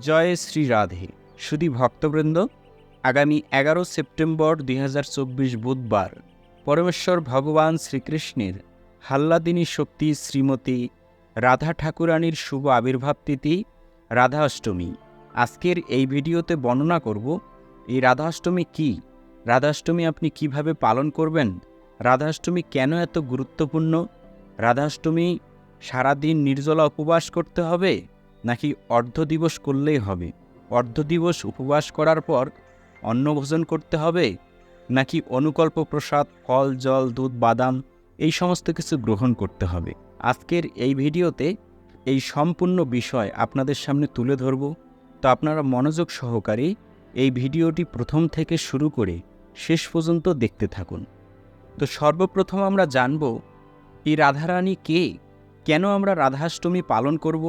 জয় শ্রী রাধে। সুধী ভক্তবৃন্দ, আগামী এগারো সেপ্টেম্বর দুই হাজার চব্বিশ বুধবার পরমেশ্বর ভগবান শ্রীকৃষ্ণের হাল্লাদিনী শক্তি শ্রীমতী রাধা ঠাকুরানীর শুভ আবির্ভাব তিথি রাধা অষ্টমী। আজকের এই ভিডিওতে বর্ণনা করব, এই রাধাষ্টমী কী? রাধাষ্টমী আপনি কীভাবে পালন করবেন? রাধাষ্টমী কেন এত গুরুত্বপূর্ণ? রাধাষ্টমী সারাদিন নির্জলা উপবাস করতে হবে? নাকি অর্ধ দিবস করলেই হবে? অর্ধ দিবস উপবাস করার পর অন্নভোজন করতে হবে? নাকি অনুকল্প প্রসাদ ফল, জল, দুধ, বাদাম এই সমস্ত কিছু গ্রহণ করতে হবে? আজকের এই ভিডিওতে এই সম্পূর্ণ বিষয় আপনাদের সামনে তুলে ধরব। তো আপনারা মনোযোগ সহকারে এই ভিডিওটি প্রথম থেকে শুরু করে শেষ পর্যন্ত দেখতে থাকুন। তো সর্বপ্রথম আমরা জানব, এই রাধারানী কে? কেন আমরা রাধাষ্টমী পালন করব?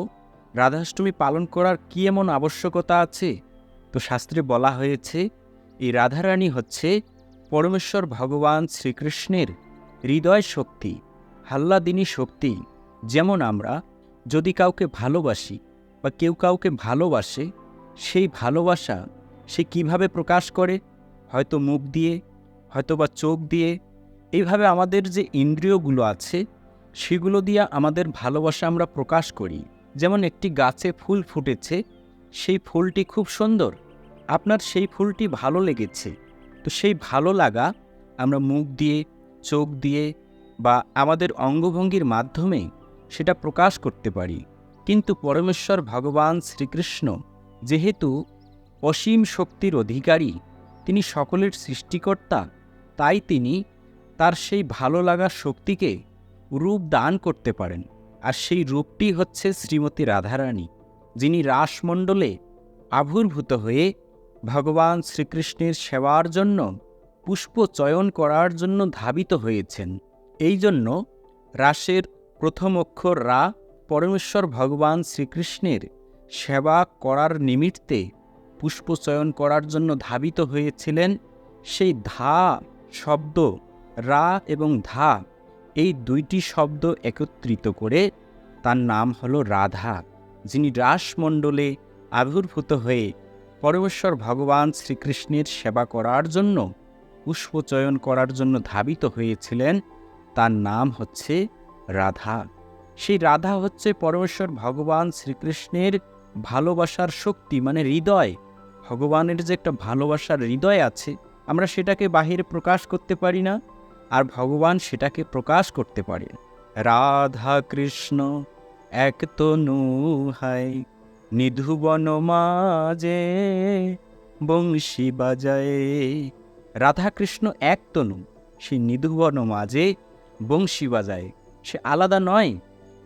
রাধাষ্টমী পালন করার কী এমন আবশ্যকতা আছে? তো শাস্ত্রে বলা হয়েছে, এই রাধারানী হচ্ছে পরমেশ্বর ভগবান শ্রীকৃষ্ণের হৃদয় শক্তি, হাল্লাদিনী শক্তি। যেমন আমরা যদি কাউকে ভালোবাসি বা কেউ কাউকে ভালোবাসে, সেই ভালোবাসা সে কীভাবে প্রকাশ করে? হয়তো মুখ দিয়ে, হয়তো বা চোখ দিয়ে। এইভাবে আমাদের যে ইন্দ্রিয়গুলো আছে, সেগুলো দিয়ে আমাদের ভালোবাসা আমরা প্রকাশ করি। যেমন একটি গাছে ফুল ফুটেছে, সেই ফুলটি খুব সুন্দর। আপনার সেই ফুলটি ভালো লেগেছে। তো সেই ভালো লাগা আমরা মুখ দিয়ে, চোখ দিয়ে বা আমাদের অঙ্গভঙ্গির মাধ্যমে সেটা প্রকাশ করতে পারি। কিন্তু পরমেশ্বর ভগবান শ্রীকৃষ্ণ যেহেতু অসীম শক্তির অধিকারী, তিনি সকলের সৃষ্টিকর্তা, তাই তিনি তার সেই ভালো লাগার শক্তিকে রূপ দান করতে পারেন। আর সেই রূপটি হচ্ছে শ্রীমতী রাধারানী, যিনি রাসমণ্ডলে আবির্ভূত হয়ে ভগবান শ্রীকৃষ্ণের সেবার জন্য পুষ্প চয়ন করার জন্য ধাবিত হয়েছেন। এই জন্য রাসের প্রথম অক্ষর রা পরমেশ্বর ভগবান শ্রীকৃষ্ণের সেবা করার নিমিত্তে পুষ্প চয়ন করার জন্য ধাবিত হয়েছিলেন। সেই ধা শব্দ রা এবং ধা এই দুইটি শব্দ একত্রিত করে তার নাম হল রাধা, যিনি রাসমণ্ডলে আবির্ভূত হয়ে পরমেশ্বর ভগবান শ্রীকৃষ্ণের সেবা করার জন্য পুষ্পচয়ন করার জন্য ধাবিত হয়েছিলেন, তার নাম হচ্ছে রাধা। সেই রাধা হচ্ছে পরমেশ্বর ভগবান শ্রীকৃষ্ণের ভালোবাসার শক্তি মানে হৃদয়। ভগবানের যে একটা ভালোবাসার হৃদয় আছে, আমরা সেটাকে বাহিরে প্রকাশ করতে পারি না। আর ভগবান সেটাকে প্রকাশ করতে পারেন রাধা কৃষ্ণ, এক তনু হায় নিধুবন মাঝে বংশী বাজায়। রাধাকৃষ্ণ এক তনু সে নিধুবন মাঝে বংশী বাজায়। সে আলাদা নয়,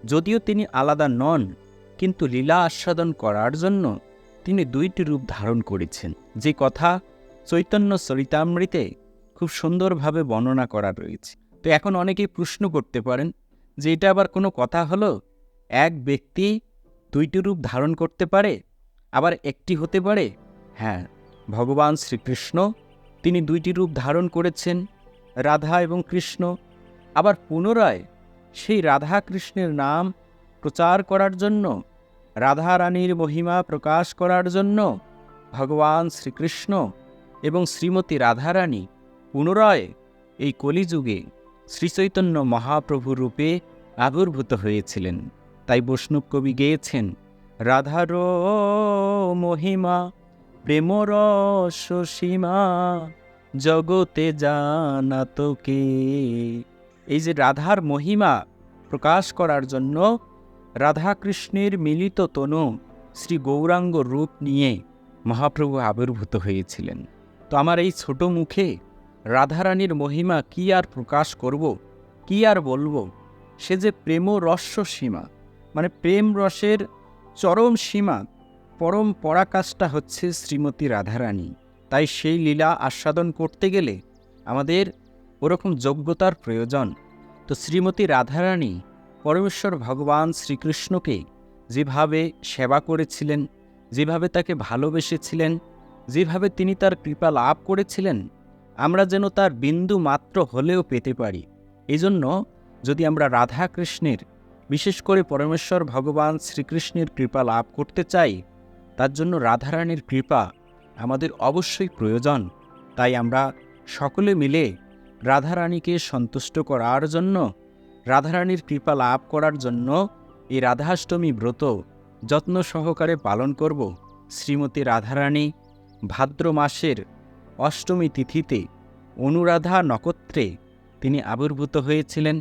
যদিও তিনি আলাদা নন, কিন্তু লীলা আস্বাদন করার জন্য তিনি দুইটি রূপ ধারণ করেছেন। যে কথা চৈতন্য চরিতামৃতে খুব সুন্দরভাবে বর্ণনা করা রয়েছে। তো এখন অনেকেই প্রশ্ন করতে পারেন যে এটা আবার কোনো কথা হলো? এক ব্যক্তি দুইটি রূপ ধারণ করতে পারে, আবার একটি হতে পারে? হ্যাঁ ভগবান শ্রীকৃষ্ণ, তিনি দুইটি রূপ ধারণ করেছেন, রাধা এবং কৃষ্ণ। আবার পুনরায় সেই রাধা কৃষ্ণের নাম প্রচার করার জন্য, রাধা রানীর মহিমা প্রকাশ করার জন্য ভগবান শ্রীকৃষ্ণ এবং শ্রীমতী রাধারানী পুনরায় এই কলিযুগে শ্রীচৈতন্য মহাপ্রভু রূপে আবির্ভূত হয়েছিলেন। তাই বৈষ্ণব কবি গেয়েছেন, রাধার মহিমা প্রেমর সীমা, জগতে জানা তোকে। এই যে রাধার মহিমা প্রকাশ করার জন্য রাধাকৃষ্ণের মিলিত তনু শ্রী গৌরাঙ্গ রূপ নিয়ে মহাপ্রভু আবির্ভূত হয়েছিলেন। তো আমার এই ছোট মুখে রাধারানীর মহিমা কি আর প্রকাশ করব, কি আর বলব? সে যে প্রেম রস্য সীমা মানে প্রেম রসের চরম সীমা, পরম পরাকাশটা হচ্ছে শ্রীমতী রাধারানী। তাই সেই লীলা আস্বাদন করতে গেলে আমাদের ওরকম যোগ্যতার প্রয়োজন। তো শ্রীমতী রাধারানী পরমেশ্বর ভগবান শ্রীকৃষ্ণকে যেভাবে সেবা করেছিলেন, যেভাবে তাকে ভালোবেসেছিলেন, যেভাবে তিনি তার কৃপা লাভ করেছিলেন আমরা যেন তার বিন্দু মাত্র হলেও পেতে পারি। এজন্য যদি আমরা রাধা কৃষ্ণের বিশেষ করে পরমেশ্বর ভগবান শ্রীকৃষ্ণের কৃপা লাভ করতে চাই, তার জন্য রাধারানীর কৃপা আমাদের অবশ্যই প্রয়োজন। তাই আমরা সকলে মিলে রাধারানীকে সন্তুষ্ট করার জন্য, রাধারানীর কৃপা লাভ করার জন্য এই রাধাষ্টমী ব্রত যত্ন সহকারে পালন করব। শ্রীমতী রাধারানী, ভাদ্র মাসের অষ্টমী তিথিতে অনুরাধা নক্ষত্রে তিনি আবির্ভূত হয়েছিলেন।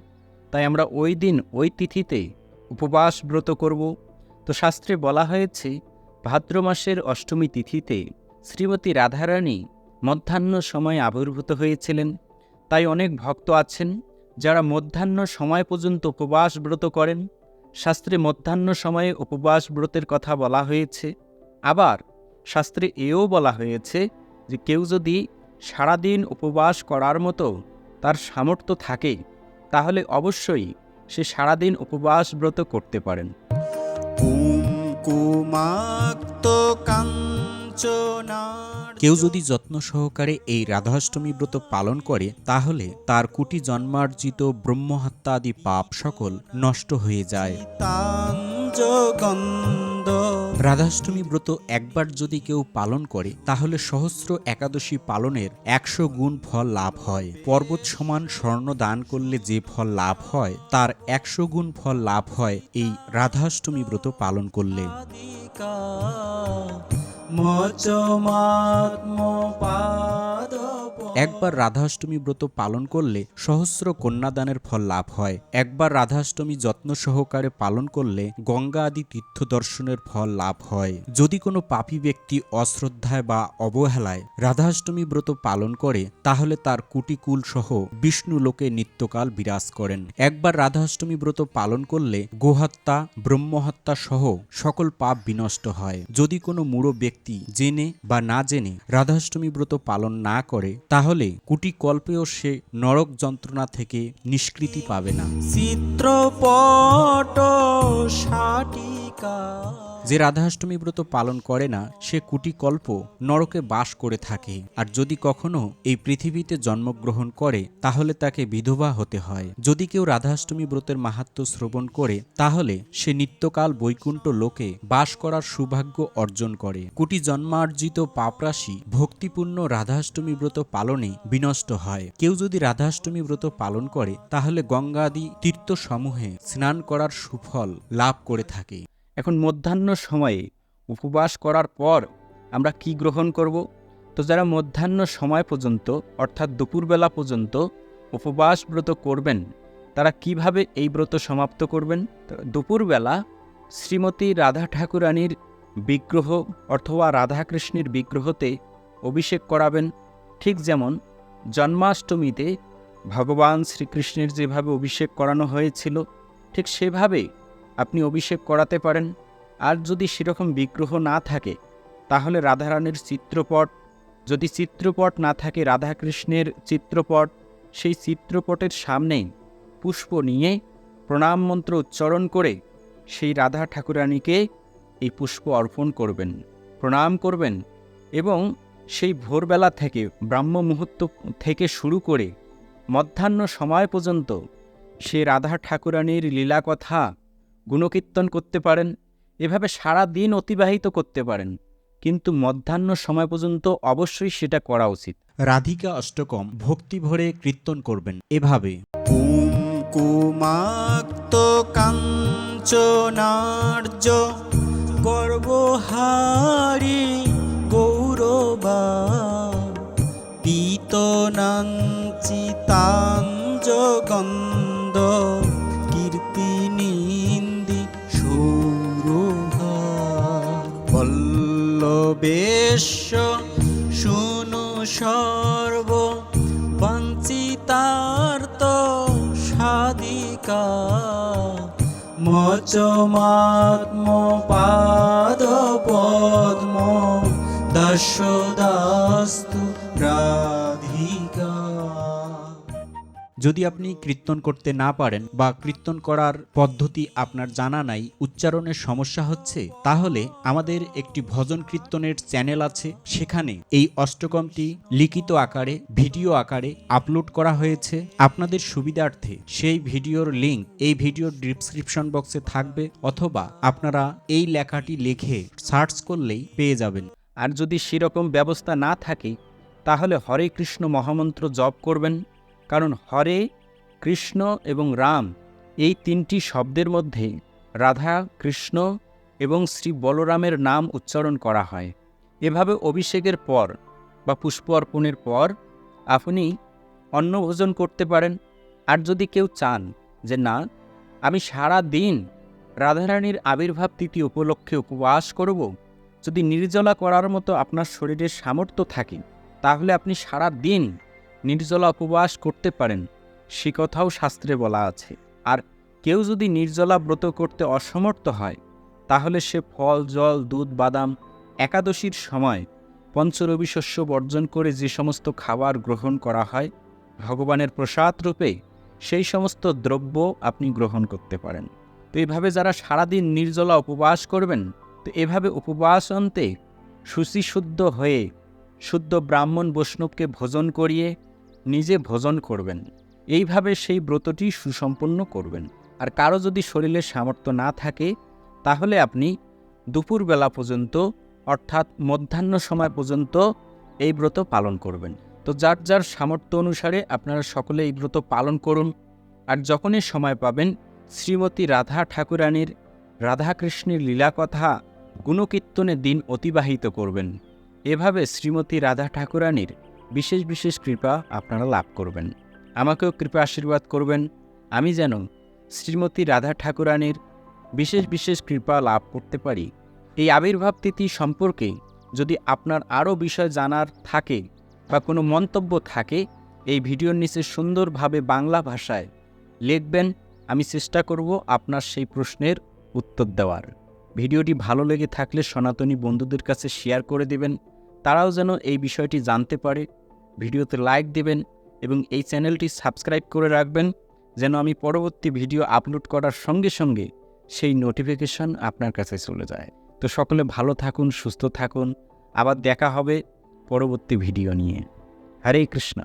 তাই আমরা ওই দিন ওই তিথিতে উপবাস ব্রত করব। তো শাস্ত্রে বলা হয়েছে, ভাদ্র মাসের অষ্টমী তিথিতে শ্রীমতী রাধারানী মধ্যাহ্ন সময়ে আবির্ভূত হয়েছিলেন। তাই অনেক ভক্ত আছেন যারা মধ্যাহ্ন সময় পর্যন্ত উপবাস ব্রত করেন। শাস্ত্রে মধ্যাহ্ন সময়ে উপবাস ব্রতের কথা বলা হয়েছে। আবার শাস্ত্রে এও বলা হয়েছে যে কেউ যদি সারাদিন উপবাস করার মতো তার সামর্থ্য থাকে তাহলে অবশ্যই সে সারাদিন উপবাস ব্রত করতে পারেন। কেউ যদি যত্ন সহকারে এই রাধাষ্টমী ব্রত পালন করে তাহলে তার কুটি জন্মার্জিত ব্রহ্মহত্যা আদি পাপ সকল নষ্ট হয়ে যায়। রাধাষ্টমী ব্রত একবার যদি কেউ পালন করে তাহলে সহস্র একাদশী পালনের একশো গুণ ফল লাভ হয়। পর্বত সমান স্বর্ণ দান করলে যে ফল লাভ হয় তার একশো গুণ ফল লাভ হয় এই রাধাষ্টমী ব্রত পালন করলে। মচমাত্ম পাদ একবার রাধাষ্টমী ব্রত পালন করলে সহস্র কন্যাদানের ফল লাভ হয়। একবার রাধাষ্টমী যত্ন সহকারে পালন করলে গঙ্গা আদি তীর্থ দর্শনের ফল লাভ হয়। যদি কোনো পাপী ব্যক্তি অশ্রদ্ধায় বা অবহেলায় রাধাষ্টমী ব্রত পালন করে, তাহলে তার কুটিকুল সহ বিষ্ণু লোকে নিত্যকাল বিরাজ করেন। একবার রাধাষ্টমী ব্রত পালন করলে গোহত্যা, ব্রহ্মহত্যা সহ সকল পাপ বিনষ্ট হয়। যদি কোনো মূঢ় ব্যক্তি জেনে বা না জেনে রাধাষ্টমী ব্রত পালন না করে তাহলে কুটি কল্পেও সে নরক যন্ত্রণা থেকে নিষ্কৃতি পাবে না। চিত্রপট শাটিকা যে রাধাষ্টমী ব্রত পালন করে না, সে কুটি কল্প নরকে বাস করে থাকে। আর যদি কখনো এই পৃথিবীতে জন্মগ্রহণ করে, তাহলে তাকে বিধবা হতে হয়। যদি কেউ রাধাষ্টমী ব্রতের মাহাত্ম শ্রবণ করে, তাহলে সে নিত্যকাল বৈকুণ্ঠ লোকে বাস করার সৌভাগ্য অর্জন করে। কুটি জন্মার্জিত পাপরাশি ভক্তিপূর্ণ রাধাষ্টমী ব্রত পালনে বিনষ্ট হয়। কেউ যদি রাধাষ্টমী ব্রত পালন করে, তাহলে গঙ্গা আদি তীর্থসমূহে স্নান করার সুফল লাভ করে থাকে। এখন মধ্যাহ্ন সময়ে উপবাস করার পর আমরা কি গ্রহণ করব? তো যারা মধ্যাহ্ন সময় পর্যন্ত, অর্থাৎ দুপুরবেলা পর্যন্ত উপবাস ব্রত করবেন, তারা কীভাবে এই ব্রত সমাপ্ত করবেন? দুপুরবেলা শ্রীমতী রাধা ঠাকুরানীর বিগ্রহ অথবা রাধাকৃষ্ণের বিগ্রহতে অভিষেক করাবেন। ঠিক যেমন জন্মাষ্টমীতে ভগবান শ্রীকৃষ্ণের যেভাবে অভিষেক করানো হয়েছিল, ঠিক সেভাবে আপনি অভিষেক করাতে পারেন। আর যদি সেরকম বিগ্রহ না থাকে, তাহলে রাধারানীর চিত্রপট, যদি চিত্রপট না থাকে রাধাকৃষ্ণের চিত্রপট, সেই চিত্রপটের সামনেই পুষ্প নিয়ে প্রণাম মন্ত্র উচ্চারণ করে সেই রাধা ঠাকুরানীকে এই পুষ্প অর্পণ করবেন, প্রণাম করবেন এবং সেই ভোরবেলা থেকে, ব্রাহ্ম মুহূর্ত থেকে শুরু করে মধ্যাহ্ন সময় পর্যন্ত সে রাধা ঠাকুরানীর লীলা কথা গুণকীর্তন করতে পারেন এভাবে সারা দিন অতিবাহিত করতে পারেন কিন্তু মধ্যাহ্ন সময় পর্যন্ত অবশ্যই সেটা করা উচিত। রাধিকা অষ্টকম ভক্তি ভরে কীর্তন করবেন এভাবে। কাঞ্চনার্য গর্বহারি গৌরবা পীতনাঞ্চিতাঞ্জগন্ধ পল্লবেশ শুনু সর্ব বঞ্চিতার্ত সাধিকা। মচমাত্ম পাদ পদ্ম দশদাস্তু রাধিকা। যদি আপনি কীর্তন করতে না পারেন বা কীর্তন করার পদ্ধতি আপনার জানা নাই, উচ্চারণের সমস্যা হচ্ছে, তাহলে আমাদের একটি ভজন কীর্তনের চ্যানেল আছে। সেখানে এই অষ্টকমটি লিখিত আকারে, ভিডিও আকারে আপলোড করা হয়েছে। আপনাদের সুবিধার্থে সেই ভিডিওর লিংক এই ভিডিওর ডিসক্রিপশন বক্সে থাকবে অথবা আপনারা এই লেখাটি লিখে সার্চ করলেই পেয়ে যাবেন। আর যদি সেরকম ব্যবস্থা না থাকে, তাহলে হরে কৃষ্ণ মহামন্ত্র জপ করবেন। কারণ হরে, কৃষ্ণ এবং রাম এই তিনটি শব্দের মধ্যে রাধা, কৃষ্ণ এবং শ্রী বলরামের নাম উচ্চারণ করা হয়। এভাবে অভিষেকের পর বা পুষ্প অর্পণের পর আপনি অন্নভোজন করতে পারেন। আর যদি কেউ চান যে না, আমি সারা দিন রাধারানীর আবির্ভাব তিথি উপলক্ষে উপবাস করব, যদি নির্জলা করার মতো আপনার শরীরের সামর্থ্য থাকে, তাহলে আপনি সারা দিন নির্জলা উপবাস করতে পারেন, সে কথাও শাস্ত্রে বলা আছে। আর কেউ যদি নির্জলা ব্রত করতে অসমর্থ হয়, তাহলে সে ফল, জল, দুধ, বাদাম একাদশীর সময় পঞ্চরবি শস্য বর্জন করে যে সমস্ত খাবার গ্রহণ করা হয়, ভগবানের প্রসাদ রূপে সেই সমস্ত দ্রব্য আপনি গ্রহণ করতে পারেন। তো এভাবে যারা সারাদিন নির্জলা উপবাস করবেন, তো এভাবে উপবাস অন্তে শুচিশুদ্ধ হয়ে শুদ্ধ ব্রাহ্মণ বৈষ্ণবকে ভোজন করিয়ে নিজে ভোজন করবেন। এইভাবে সেই ব্রতটি সুসম্পন্ন করবেন। আর কারও যদি শরীরে সামর্থ্য না থাকে, তাহলে আপনি দুপুরবেলা পর্যন্ত, অর্থাৎ মধ্যাহ্ন সময় পর্যন্ত এই ব্রত পালন করবেন। তো যার যার সামর্থ্য অনুসারে আপনারা সকলে এই ব্রত পালন করুন। আর যখনই সময় পাবেন, শ্রীমতী রাধা ঠাকুরানীর রাধাকৃষ্ণের লীলাকথা গুণকীর্তনে দিন অতিবাহিত করবেন। এভাবে শ্রীমতী রাধা ঠাকুরানীর বিশেষ বিশেষ কৃপা আপনারা লাভ করবেন। আমাকেও কৃপা আশীর্বাদ করবেন। আমি যেন শ্রীমতী রাধা ঠাকুরানীর বিশেষ বিশেষ কৃপা লাভ করতে পারি। এই আবির্ভাব তিথি সম্পর্কে যদি আপনার আরও বিষয় জানার থাকে বা কোনো মন্তব্য থাকে, এই ভিডিওর নিচে সুন্দরভাবে বাংলা ভাষায় লিখবেন। আমি চেষ্টা করব আপনার সেই প্রশ্নের উত্তর দেওয়ার। ভিডিওটি ভালো লেগে থাকলে সনাতনী বন্ধুদের কাছে শেয়ার করে দেবেন। তারাও যেন এই বিষয়টি জানতে পারে। ভিডিওতে লাইক দেবেন এবং এই চ্যানেলটি সাবস্ক্রাইব করে রাখবেন যেন আমি পরবর্তী ভিডিও আপলোড করার সঙ্গে সঙ্গে সেই নোটিফিকেশন আপনার কাছে চলে যায়। তো সকলে ভালো থাকুন, সুস্থ থাকুন। আবার দেখা হবে পরবর্তী ভিডিও নিয়ে। হরে কৃষ্ণ।